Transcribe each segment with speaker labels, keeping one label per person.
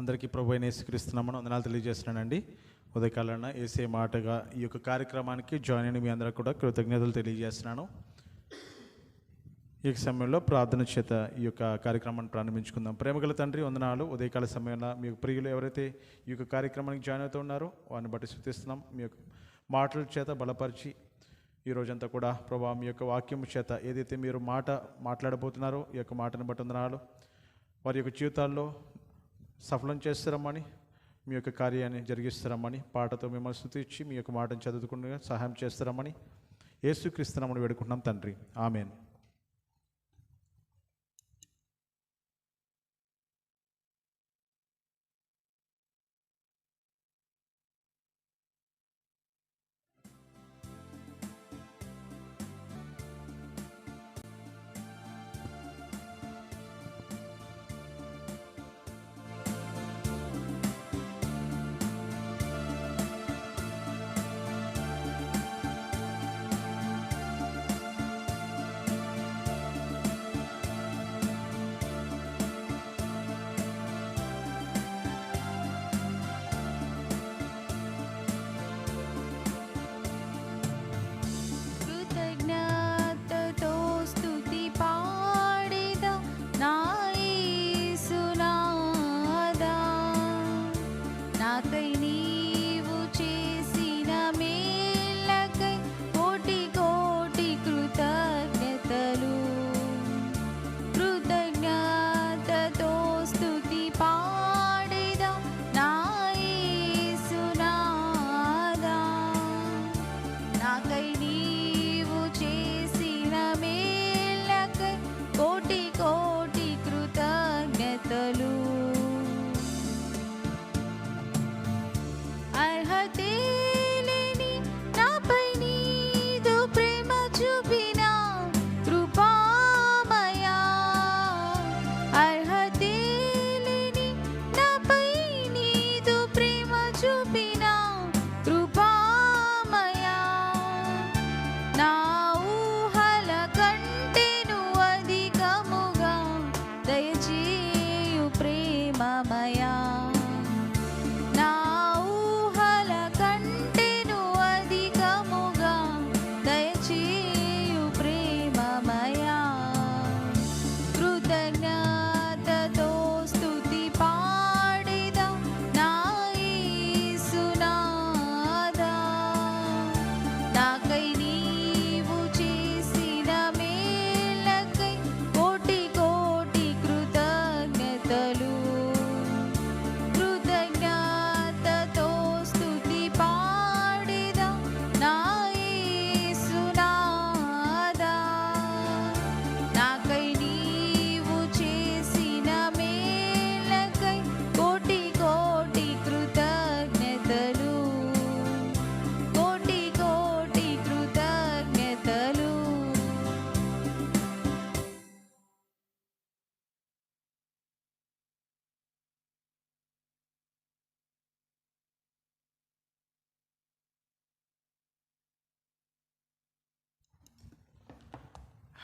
Speaker 1: అందరికీ ప్రభు అయిన యేసుక్రీస్తున్నామని వందనాలు తెలియజేస్తున్నానండి. ఉదయకాలన్న ఏసే మాటగా ఈ యొక్క కార్యక్రమానికి జాయిన్ అయిన మీ అందరూ కూడా కృతజ్ఞతలు తెలియజేస్తున్నాను. ఈ సమయంలో ప్రార్థన చేత ఈ యొక్క కార్యక్రమాన్ని ప్రారంభించుకుందాం. ప్రేమగల తండ్రి వందనాలు. ఉదయకాల సమయంలో మీ ప్రియులు ఎవరైతే ఈ యొక్క కార్యక్రమానికి జాయిన్ అవుతూ ఉన్నారో వారిని బట్టి శృతిస్తున్నాం మీ యొక్క మాటల చేత బలపరిచి ఈ రోజంతా కూడా ప్రభా మీ యొక్క వాక్యం చేత ఏదైతే మీరు మాట మాట్లాడబోతున్నారో ఈ యొక్క మాటను బట్టి వందనాలు. వారి యొక్క జీవితాల్లో సఫలం చేస్తారమ్మని మీ యొక్క కార్యాన్ని జరిగిస్తారమ్మని పాటతో మిమ్మల్ని స్థుతించి మీ యొక్క మాటను చదువుకుండా సహాయం చేస్తారమ్మని యేసుక్రీస్తునామని వేడుకుంటున్నాం తండ్రి. ఆమెన్.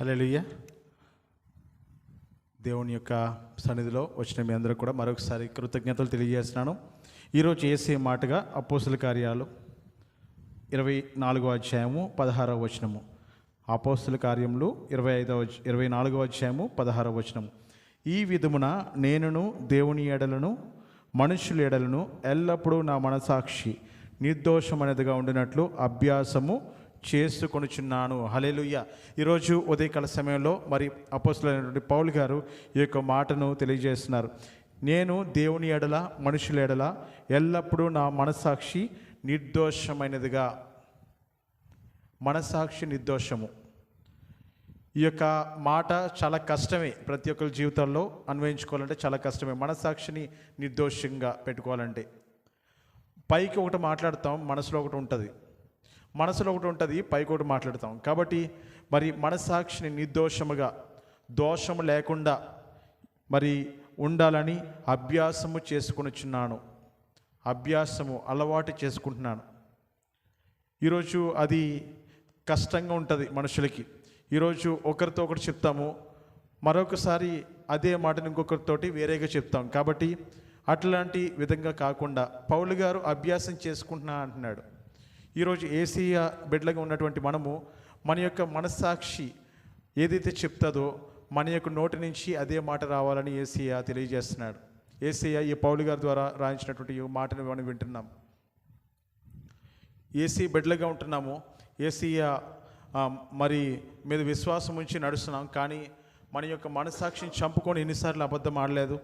Speaker 1: హల్లెలూయా. దేవుని యొక్క సన్నిధిలో వచ్చిన మీ అందరూ కూడా మరొకసారి కృతజ్ఞతలు తెలియజేస్తున్నాను. ఈరోజు చేసే మాటగా అపోస్తుల కార్యాలు ఇరవై నాలుగో అధ్యాయము పదహారవ వచనము. అపోస్తుల కార్యములు ఇరవై ఐదవ ఇరవై నాలుగవ అధ్యాయము పదహారవ వచనము. ఈ విధమున నేనును దేవుని ఎడలను మనుషుల ఎడలను ఎల్లప్పుడూ నా మనసాక్షి. నిర్దోషమైనదిగా ఉండినట్లు అభ్యాసము చేసుకొనుచున్నాను హలేలుయ్య ఈరోజు ఉదయకాల సమయంలో మరి అపోసులైనటువంటి పౌల్ గారు ఈ యొక్క మాటను తెలియజేస్తున్నారు. నేను దేవుని ఎడల మనుషుల ఎడల ఎల్లప్పుడూ నా మనసాక్షి నిర్దోషమైనదిగా. మనసాక్షి నిర్దోషము. ఈ యొక్క మాట చాలా కష్టమే ప్రతి ఒక్కరి జీవితాల్లో అన్వయించుకోవాలంటే చాలా కష్టమే. మనసాక్షిని నిర్దోషంగా పెట్టుకోవాలంటే. పైకి ఒకటి మాట్లాడతాం మనసులో ఒకటి ఉంటుంది. మనసులో ఒకటి ఉంటుంది పైకి ఒకటి మాట్లాడతాం. కాబట్టి మరి మనసాక్షిని నిర్దోషముగా దోషము లేకుండా మరి ఉండాలని అభ్యాసము చేసుకునిచున్నాను. అభ్యాసము అలవాటు చేసుకుంటున్నాను. ఈరోజు అది కష్టంగా ఉంటుంది మనుషులకి. ఈరోజు ఒకరితో ఒకటి చెప్తాము మరొకసారి అదే మాటను ఇంకొకరితోటి వేరేగా చెప్తాం. కాబట్టి
Speaker 2: అట్లాంటి విధంగా కాకుండా పౌలు గారు అభ్యాసం చేసుకుంటున్నా అంటున్నాడు. ఈరోజు ఏసీయ బిడ్డలుగా ఉన్నటువంటి మనము మన యొక్క మనస్సాక్షి ఏదైతే చెప్తుందో మన యొక్క నోటి నుంచి అదే మాట రావాలని ఏసీయ తెలియజేస్తున్నాడు. ఏసీయ ఈ పౌలు గారి ద్వారా రాయించినటువంటి ఈ మాటను మనం వింటున్నాం. ఏసీ బిడ్డలుగా ఉంటున్నాము. ఏసీయ మరి మీద విశ్వాసం ఉంచి నడుస్తున్నాం. కానీ మన యొక్క మనసాక్షిని చంపుకొని ఎన్నిసార్లు అబద్ధం ఆడలేదు.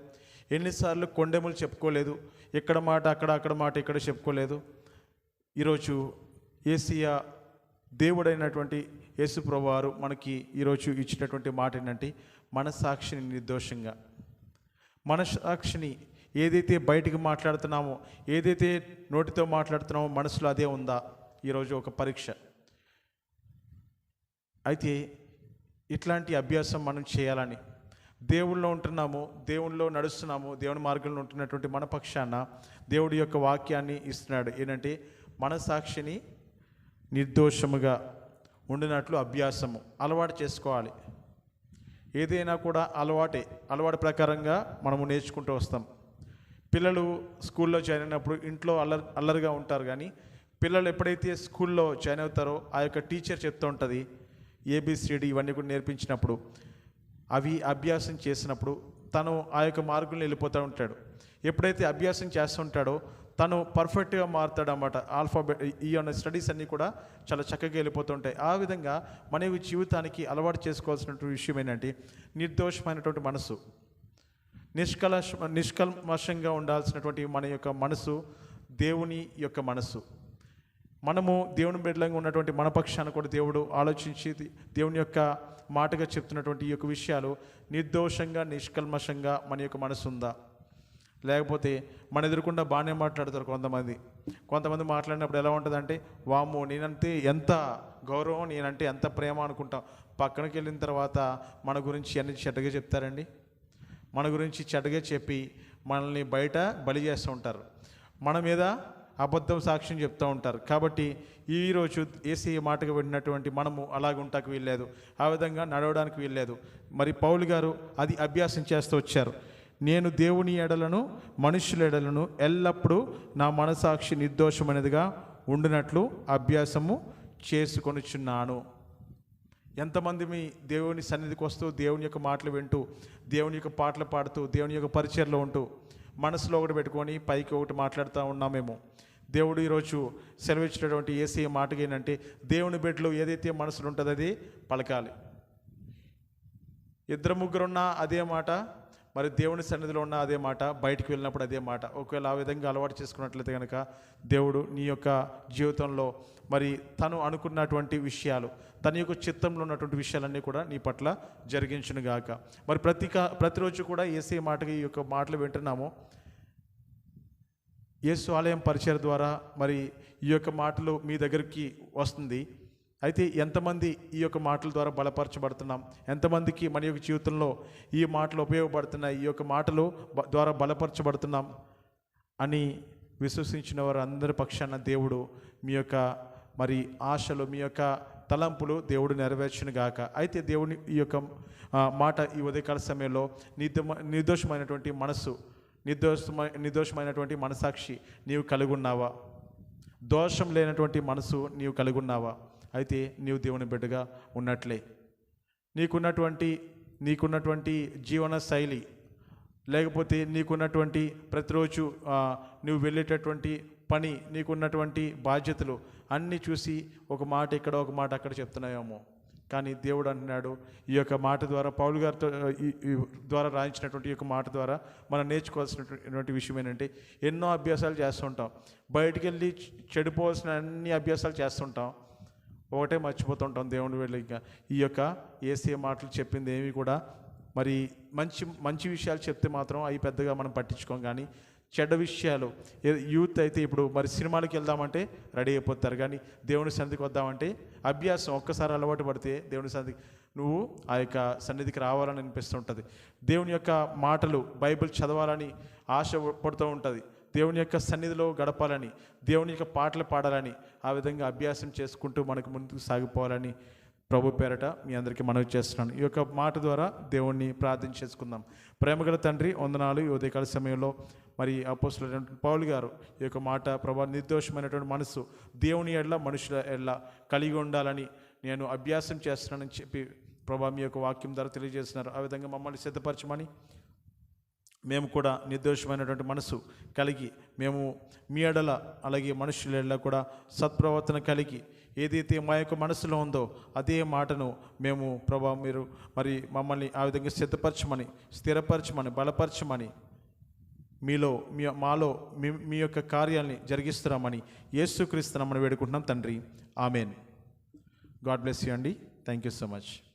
Speaker 2: ఎన్నిసార్లు కొండెములు చెప్పుకోలేదు. ఇక్కడ మాట అక్కడ అక్కడ మాట ఇక్కడ చెప్పుకోలేదు. ఈరోజు ఏసియా దేవుడైనటువంటి యేసు ప్రభువారు మనకి ఈరోజు ఇచ్చినటువంటి మాట ఏంటంటే మనసాక్షిని నిర్దోషంగా. మనసాక్షిని ఏదైతే బయటికి మాట్లాడుతున్నామో ఏదైతే నోటితో మాట్లాడుతున్నామో మనసులో అదే ఉందా? ఈరోజు ఒక పరీక్ష. అయితే ఇట్లాంటి అభ్యాసం మనం చేయాలని దేవుల్లో ఉంటున్నాము దేవుల్లో నడుస్తున్నాము దేవుని మార్గంలో ఉంటున్నటువంటి మన పక్షాన దేవుడి యొక్క వాక్యాన్ని ఇస్తున్నాడు. ఏంటంటే మనసాక్షిని నిర్దోషముగా ఉండినట్లు అభ్యాసము. అలవాటు చేసుకోవాలి. ఏదైనా కూడా అలవాటే అలవాటు ప్రకారంగా మనము నేర్చుకుంటూ వస్తాం. పిల్లలు స్కూల్లో జాయిన్ అయినప్పుడు ఇంట్లో అల్లరి అల్లరిగా ఉంటారు కానీ పిల్లలు ఎప్పుడైతే స్కూల్లో జాయిన్ అవుతారో ఆ యొక్క టీచర్ చెప్తూ ఉంటుంది ఏబిసిడి ఇవన్నీ కూడా నేర్పించినప్పుడు అవి అభ్యాసం చేసినప్పుడు తను ఆ యొక్క మార్గంలో వెళ్ళిపోతూ ఉంటాడు. ఎప్పుడైతే అభ్యాసం చేస్తుంటాడో తను పర్ఫెక్ట్గా మారుతాడు అన్నమాట ఆల్ఫాబెట్ ఈ యొక్క స్టడీస్ అన్నీ కూడా చాలా చక్కగా వెళ్ళిపోతుంటాయి. ఆ విధంగా మన జీవితానికి అలవాటు చేసుకోవాల్సినటువంటి విషయం ఏంటంటే నిర్దోషమైనటువంటి మనసు నిష్కలష నిష్కల్మషంగా ఉండాల్సినటువంటి మన యొక్క మనసు దేవుని యొక్క మనసు మనము దేవుని బిడ్డలంగా ఉన్నటువంటి మన పక్షాన కూడా దేవుడు ఆలోచించి దేవుని యొక్క మాటగా చెప్తున్నటువంటి ఈ యొక్క విషయాలు నిర్దోషంగా నిష్కల్మషంగా మన యొక్క మనసు ఉందా లేకపోతే మన ఎదురుకుండా బాగానే మాట్లాడతారు కొంతమంది. కొంతమంది మాట్లాడినప్పుడు ఎలా ఉంటుందంటే వాము నేనంటే ఎంత గౌరవం నేనంటే ఎంత ప్రేమ అనుకుంటాం. పక్కనకి వెళ్ళిన తర్వాత మన గురించి అన్ని చెడ్డగా చెప్తారండి. మన గురించి చెడ్డగా చెప్పి మనల్ని బయట బలి చేస్తూ ఉంటారు. మన మీద అబద్ధం సాక్ష్యం చెప్తూ ఉంటారు. కాబట్టి ఈరోజు ఏసీ మాటగా విన్నటువంటి మనము అలాగుంటాకు వీల్లేదు. ఆ విధంగా నడవడానికి వీల్లేదు. మరి పౌలు గారు అది అభ్యాసం చేస్తూ వచ్చారు. నేను దేవుని ఎడలను మనుషుల ఎడలను ఎల్లప్పుడూ నా మనసాక్షి నిర్దోషమైనదిగా ఉండినట్లు అభ్యాసము చేసుకొనిచున్నాను. ఎంతమంది మీ దేవుని సన్నిధికి వస్తూ దేవుని యొక్క మాటలు వింటూ దేవుని యొక్క పాటలు పాడుతూ దేవుని యొక్క పరిచయలో ఉంటూ మనసులో ఒకటి పెట్టుకొని పైకి ఒకటి మాట్లాడుతూ ఉన్నామేమో దేవుడు ఈరోజు సెలవిచ్చినటువంటి ఏసీ మాటకి ఏంటంటే దేవుని బిడ్డలు ఏదైతే మనసులో ఉంటుందో అది పలకాలి. ఇద్దరు ముగ్గురున్నా అదే మాట మరి దేవుని సన్నిధిలో ఉన్న అదే మాట బయటికి వెళ్ళినప్పుడు అదే మాట. ఒకవేళ ఆ విధంగా అలవాటు చేసుకున్నట్లయితే కనుక దేవుడు నీ యొక్క జీవితంలో మరి తను అనుకున్నటువంటి విషయాలు తన యొక్క చిత్తంలో ఉన్నటువంటి విషయాలన్నీ కూడా నీ పట్ల జరిగించును గాక మరి ప్రతి కా- ప్రతిరోజు కూడా ఏసే మాటకి ఈ యొక్క మాటలు వింటున్నాము. యేసు ఆలయం పరిచయం ద్వారా మరి ఈ యొక్క మాటలు మీ దగ్గరికి వస్తుంది. అయితే ఎంతమంది ఈ యొక్క మాటల ద్వారా బలపరచబడుతున్నాం? ఎంతమందికి మన యొక్క జీవితంలో ఈ మాటలు ఉపయోగపడుతున్నాయి? ఈ యొక్క మాటలు ద్వారా బలపరచబడుతున్నాం? అని విశ్వసించిన వారు అందరి పక్షాన దేవుడు మీ యొక్క మరి ఆశలు మీ యొక్క తలంపులు దేవుడు నెరవేర్చును గాక అయితే దేవుని ఈ యొక్క మాట ఈ ఉదయకాల సమయంలో నిర్దమ నిర్దోషమైనటువంటి మనస్సు నిర్దోషమై నిర్దోషమైనటువంటి మనసాక్షి నీవు కలిగి ఉన్నావా దోషం లేనటువంటి మనసు నీవు కలిగి ఉన్నావా అయితే నీవు దేవుని బిడ్డగా ఉన్నట్లే. నీకున్నటువంటి నీకున్నటువంటి జీవన శైలి లేకపోతే నీకున్నటువంటి ప్రతిరోజు నువ్వు వెళ్ళేటటువంటి పని నీకున్నటువంటి బాధ్యతలు అన్నీ చూసి ఒక మాట ఇక్కడ ఒక మాట అక్కడ చెప్తున్నాయేమో. కానీ దేవుడు అంటున్నాడు ఈ యొక్క మాట ద్వారా పౌలు గారితో ఈ ద్వారా రాయించినటువంటి ఈ యొక్క మాట ద్వారా మనం నేర్చుకోవాల్సినటువంటి విషయం ఏంటంటే ఎన్నో అభ్యాసాలు చేస్తుంటాం. బయటికి వెళ్ళి చెడిపోవాల్సిన అన్ని అభ్యాసాలు చేస్తుంటాం. ఒకటే మర్చిపోతుంటాం దేవుని వెళ్ళి ఇంకా. ఈ యొక్క ఏసీ మాటలు చెప్పింది ఏమి కూడా మరి మంచి మంచి విషయాలు చెప్తే మాత్రం అవి పెద్దగా మనం పట్టించుకోం కానీ చెడ్డ విషయాలు. యూత్ అయితే ఇప్పుడు మరి సినిమాలకు వెళ్దామంటే రెడీ అయిపోతారు కానీ దేవుని సన్నిధికి వద్దామంటే అభ్యాసం ఒక్కసారి అలవాటు పడితే దేవుని సన్నిధికి నువ్వు ఆ యొక్క సన్నిధికి రావాలని అనిపిస్తుంటుంది. దేవుని యొక్క మాటలు బైబిల్ చదవాలని ఆశ పడుతూ ఉంటుంది. దేవుని యొక్క సన్నిధిలో గడపాలని దేవుని యొక్క పాటలు పాడాలని ఆ విధంగా అభ్యాసం చేసుకుంటూ మనకు ముందుకు సాగిపోవాలని ప్రభు పేరట మీ అందరికీ మనవి చేస్తున్నాను. ఈ యొక్క మాట ద్వారా దేవుణ్ణి ప్రార్థన చేసుకుందాం. ప్రేమగల తండ్రి వందనాలు. ఈ ఉదయకాల సమయంలో మరి అపోసులైనటువంటి పౌలు గారు ఈ యొక్క మాట ప్రభా నిర్దోషమైనటువంటి మనసు దేవుని ఎడ్ల మనుషుల ఎడ్ల కలిగి ఉండాలని నేను అభ్యాసం చేస్తున్నానని చెప్పి ప్రభా మీ యొక్క వాక్యం ద్వారా తెలియజేస్తున్నారు. ఆ విధంగా మమ్మల్ని సిద్ధపరచమని మేము కూడా నిర్దోషమైనటువంటి మనసు కలిగి మేము మీ ఎడల అలాగే మనుషుల ఎడల కూడా సత్ప్రవర్తన కలిగి ఏదైతే మా యొక్క మనసులో ఉందో అదే మాటను మేము ప్రభా మీరు మరి మమ్మల్ని ఆ విధంగా సిద్ధపరచమని స్థిరపరచమని బలపరచమని మీలో మీ మాలో మీ మీ యొక్క కార్యాలని జరిగిస్తున్నామని యేసుక్రీస్తున్నామని వేడుకుంటున్నాం తండ్రి. ఆమెన్. గాడ్ బ్లెస్ యూ అండి. Thank you so much.